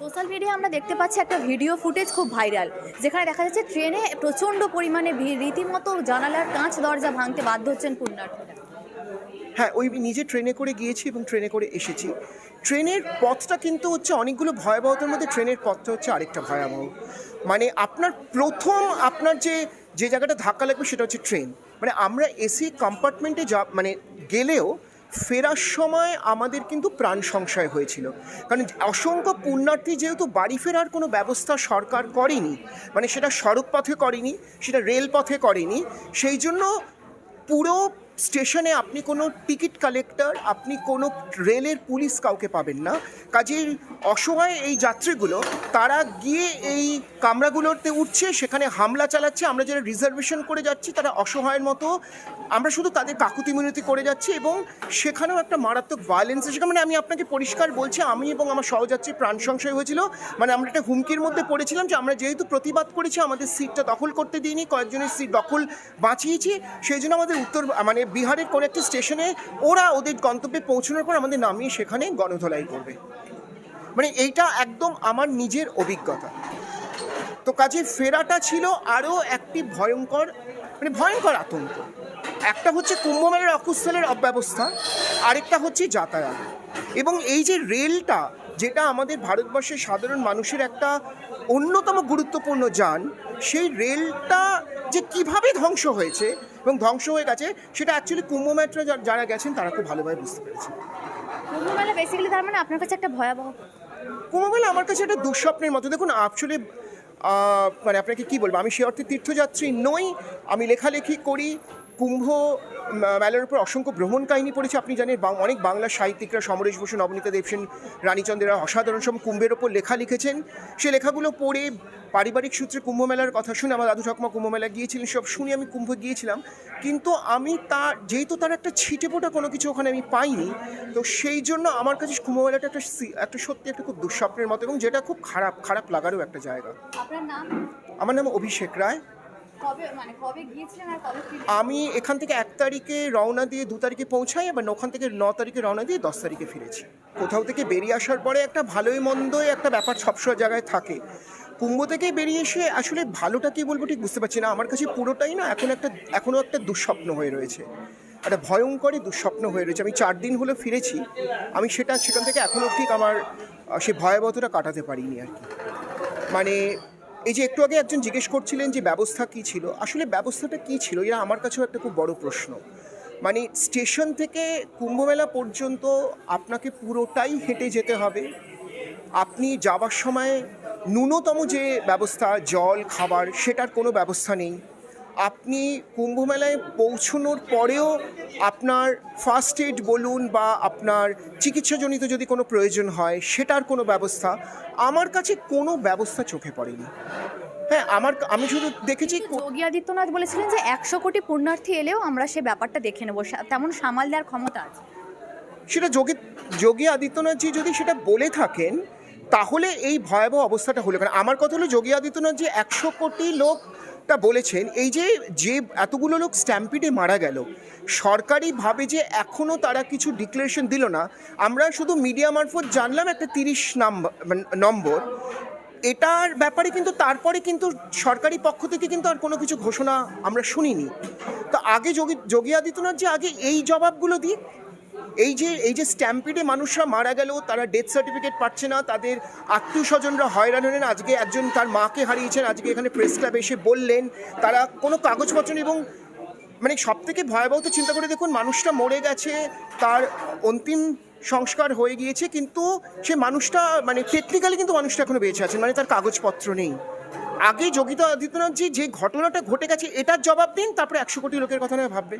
Social media আমরা দেখতে পাচ্ছি একটা ভিডিও ফুটেজ খুব ভাইরাল, যেখানে দেখা যাচ্ছে ট্রেনে প্রচণ্ড পরিমাণে ভিড়। রীতিমতো জানালার কাঁচ দরজা ভাঙতে বাধ্য হচ্ছেন পুণ্যার্থীরা। হ্যাঁ ওই নিজে ট্রেনে করে গিয়েছি এবং ট্রেনে করে এসেছি। ট্রেনের পথটা কিন্তু হচ্ছে অনেকগুলো ভয়াবহতার মধ্যে ট্রেনের পথটা হচ্ছে আরেকটা ভয়াবহ। মানে আপনার প্রথম আপনার যে যে জায়গাটা ধাক্কা লাগবে সেটা হচ্ছে ট্রেন। মানে আমরা এসি কম্পার্টমেন্টে যা মানে গেলেও ফেরার সময় আমাদের কিন্তু প্রাণ সংশয় হয়েছিল। কারণ অসংখ্য পুণ্যার্থী যেহেতু বাড়ি ফেরার কোনো ব্যবস্থা সরকার করেনি মানে সেটা সড়ক পথে করেনি, সেটা রেলপথে করেনি, সেই জন্য পুরো স্টেশনে আপনি কোনো টিকিট কালেক্টর, আপনি কোনো রেলের পুলিশ কাউকে পাবেন না। কাজেই অসহায় এই যাত্রীগুলো, তারা গিয়ে এই কামরাগুলোতে উঠছে, সেখানে হামলা চালাচ্ছে, আমরা যারা রিজার্ভেশন করে যাচ্ছি, তারা অসহায়ের মতো, আমরা শুধু তাদের কাকুতি মিনতি করে যাচ্ছি এবং সেখানেও একটা মারাত্মক ভায়োলেন্স সেখানে মানে আমি আপনাকে পরিষ্কার বলছি, আমি এবং আমার সহযাত্রী প্রাণ সংশয় হয়েছিল। মানে আমরা একটা হুমকির মধ্যে পড়েছিলাম যে আমরা যেহেতু প্রতিবাদ করেছি, আমাদের সিটটা দখল করতে দিইনি, কয়েকজনের সিট দখল বাঁচিয়েছি, সেই জন্য আমাদের উত্তর মানে বিহারের কোনো একটি স্টেশনে ওরা ওদের গন্তব্যে পৌঁছানোর পর আমাদের নামিয়ে সেখানে গণধোলাই করবে। মানে এইটা একদম আমার নিজের অভিজ্ঞতা। তো কাজে ফেরাটা ছিল আরও একটি ভয়ঙ্কর মানে ভয়ঙ্কর আতঙ্ক। একটা হচ্ছে কুম্ভমেলার অকুস্থলের অব্যবস্থা, আরেকটা হচ্ছে যাতায়াত। এবং এই যে রেলটা যেটা আমাদের ভারতবর্ষের সাধারণ মানুষের একটা অন্যতম গুরুত্বপূর্ণ যান সেই রেলটা যে কীভাবে ধ্বংস হয়েছে এবং ধ্বংস হয়ে গেছে সেটা অ্যাকচুয়ালি কুম্ভমেট্রা যারা গেছেন তারা খুব ভালোভাবে বুঝতে পেরেছে কুম্ভমেলা বেসিক্যালি তার মানে আপনার কাছে একটা ভয়াবহ কুম্ভমেলা আমার কাছে একটা দুঃস্বপ্নের মতো। দেখুন আহ, মানে আপনাকে কি বলব? আমি সে অর্থে তীর্থযাত্রী নই আমি লেখালেখি করি কুম্ভ মেলার উপর অসংখ্য ভ্রমণ কাহিনী পড়েছে। আপনি জানেন বাং- অনেক বাংলা সাহিত্যিকরা সমরেশ বসু নবনীতা দেবসেন রানীচন্দ্রেরা অসাধারণ সব কুম্ভের ওপর লেখা লিখেছেন। সে লেখাগুলো পড়ে পারিবারিক সূত্রে কুম্ভ মেলার কথা শুনে আমার দাদু ঠাকুমা কুম্ভ মেলা গিয়েছিলেন সব শুনে আমি কুম্ভ গিয়েছিলাম। কিন্তু আমি তার যেহেতু তার একটা ছিটে ফোটা কোনো কিছু ওখানে আমি পাইনি তো সেই জন্য আমার কাছে কুম্ভ মেলাটা একটা একটা সত্যি একটা খুব দুঃস্বপ্নের মতো এবং যেটা খুব খারাপ খারাপ লাগারও একটা জায়গা। আমার নাম অভিষেক রায়। মানে? আমি এখান থেকে এক তারিখে রওনা দিয়ে দু তারিখে পৌঁছাই, আবার ওখান থেকে ন তারিখে রওনা দিয়ে দশ তারিখে ফিরেছি। কোথাও থেকে বেরিয়ে আসার পরে একটা ভালোই মন্দই একটা ব্যাপার সবসময় জায়গায় থাকে। কুম্ভ থেকে বেরিয়ে এসে আসলে ভালোটা কি বলব ঠিক বুঝতে পারছি না। আমার কাছে পুরোটাই না এখন একটা এখনও একটা দুঃস্বপ্ন হয়ে রয়েছে। একটা ভয়ঙ্করই দুঃস্বপ্ন হয়ে রয়েছে। আমি চার দিন হলো ফিরেছি। আমি সেটা সেখান থেকে এখনও ঠিক আমার সে ভয়াবহতাটা কাটাতে পারিনি আর কি। মানে এই যে একটু আগে একজন জিজ্ঞেস করছিলেন যে ব্যবস্থা কী ছিল, আসলে ব্যবস্থাটা কী ছিল? এটা আমার কাছেও একটা খুব বড় প্রশ্ন। মানে স্টেশন থেকে কুম্ভমেলা পর্যন্ত আপনাকে পুরোটাই হেঁটে যেতে হবে। আপনি যাওয়ার সময় ন্যূনতম যে ব্যবস্থা, জল, খাবার, সেটার কোনো ব্যবস্থা নেই। আপনি কুম্ভমেলায় পৌঁছানোর পরেও আপনার ফার্স্ট এড বলুন বা আপনার চিকিৎসাজনিত যদি কোনো প্রয়োজন হয় সেটার কোনো ব্যবস্থা আমার কাছে কোনো ব্যবস্থা চোখে পড়েনি। হ্যাঁ আমার আমি শুধু দেখেছি যোগী আদিত্যনাথ বলেছিলেন যে একশো কোটি পুণ্যার্থী এলেও আমরা সে ব্যাপারটা দেখে নেব। তেমন সামাল দেওয়ার ক্ষমতা আছে। সেটা যোগী যোগী আদিত্যনাথজি যদি সেটা বলে থাকেন তাহলে এই ভয়াবহ অবস্থাটা হলো কারণ আমার কথা হলো যোগী আদিত্যনাথজি একশো কোটি লোকটা বলেছেন, এই যে যে এতগুলো লোক স্ট্যাম্পিডে মারা গেল, সরকারিভাবে যে এখনও তারা কিছু ডিক্লারেশন দিল না, আমরা শুধু মিডিয়া মারফত জানলাম একটা তিরিশ নাম্বার নম্বর, এটার ব্যাপারে কিন্তু তারপরে কিন্তু সরকারি পক্ষ থেকে কিন্তু আর কোনো কিছু ঘোষণা আমরা শুনিনি। তো আগে যোগী যোগী আদিত্যনাথ যে আগে এই জবাবগুলো দিক এই যে এই যে স্ট্যাম্পিডে মানুষরা মারা গেল তারা ডেথ সার্টিফিকেট পাচ্ছে না, তাদের আত্মীয় স্বজনরা হয়রান হলেন। আজকে একজন তার মাকে হারিয়েছেন, আজকে এখানে প্রেস ক্লাবে এসে বললেন, তারা কোনো কাগজপত্র এবং মানে সব থেকে ভয়াবহ তো চিন্তা করে দেখুন, মানুষটা মরে গেছে, তার অন্তিম সংস্কার হয়ে গিয়েছে, কিন্তু সে মানুষটা মানে টেকনিক্যালি কিন্তু মানুষটা এখনও বেঁচে আছেন মানে তার কাগজপত্র নেই। আগে যোগিতা আদিত্যনাথজি যে ঘটনাটা ঘটে গেছে, এটার জবাব দিন, তারপরে একশো কোটি লোকের কথা নয় ভাববেন।